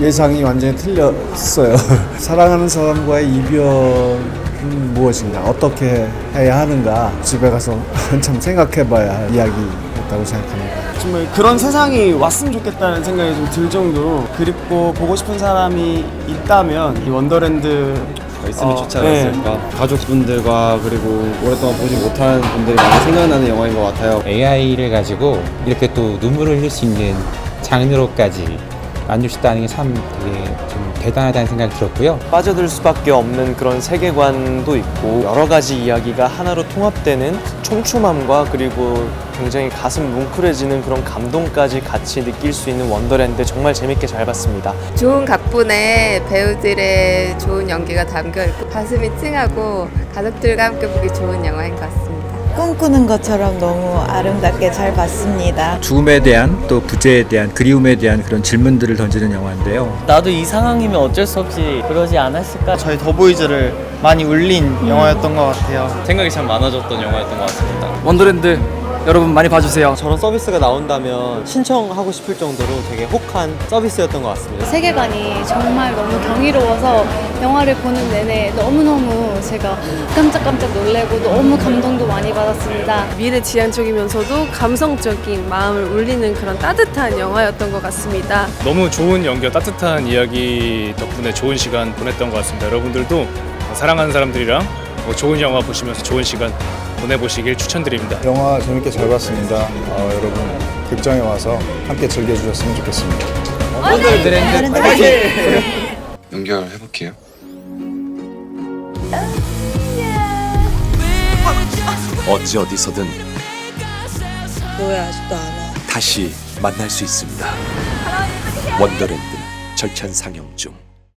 예상이 완전히 틀렸어요. 사랑하는 사람과의 이별은 무엇인가, 어떻게 해야 하는가, 집에 가서 한참 생각해봐야 할 이야기였다고 생각합니다. 정말 그런 세상이 왔으면 좋겠다는 생각이 좀 들 정도로 그립고 보고 싶은 사람이 있다면 이 원더랜드 있으면 어, 좋지 않았을까? 가족분들과 그리고 오랫동안 보지 못한 분들이 많이 생각나는 영화인 것 같아요. AI를 가지고 이렇게 또 눈물을 흘릴 수 있는 장르로까지 만들 수 있다는 게참 되게 좀 대단하다는 생각이 들었고요. 빠져들 수밖에 없는 그런 세계관도 있고 여러 가지 이야기가 하나로 통합되는 촘촘함과 그리고 굉장히 가슴 뭉클해지는 그런 감동까지 같이 느낄 수 있는 원더랜드 정말 재밌게 잘 봤습니다. 좋은 각본에 배우들의 좋은 연기가 담겨 있고 가슴이 찡하고 가족들과 함께 보기 좋은 영화인 것 같습니다. 꿈꾸는 것처럼 너무 아름답게 잘 봤습니다. 죽음에 대한 또 부재에 대한 그리움에 대한 그런 질문들을 던지는 영화인데요. 나도 이 상황이면 어쩔 수 없이 그러지 않았을까 저희 더보이즈를 많이 울린 영화였던 것 같아요. 생각이 참 많아졌던 영화였던 것 같습니다 원더랜드 여러분 많이 봐주세요 저런 서비스가 나온다면 신청하고 싶을 정도로 되게 혹한 서비스였던 것 같습니다. 세계관이 정말 너무 경이로워서 영화를 보는 내내 너무너무 제가 깜짝깜짝 놀래고 너무 감동도 많이 받았습니다. 미래지향적이면서도 감성적인 마음을 울리는 그런 따뜻한 영화였던 것 같습니다. 너무 좋은 연기와 따뜻한 이야기 덕분에 좋은 시간 보냈던 것 같습니다. 여러분들도 사랑하는 사람들이랑 뭐 좋은 영화 보시면서 좋은 시간 보내보시길 추천드립니다. 영화 재밌게 잘 봤습니다. 어, 여러분, 극장에 와서 함께 즐겨주셨으면 좋겠습니다. 연결해 볼게요 어찌 어디서든 왜 아직도 안 와? 다시 만날 수 있습니다. 원더랜드 절찬 상영 중.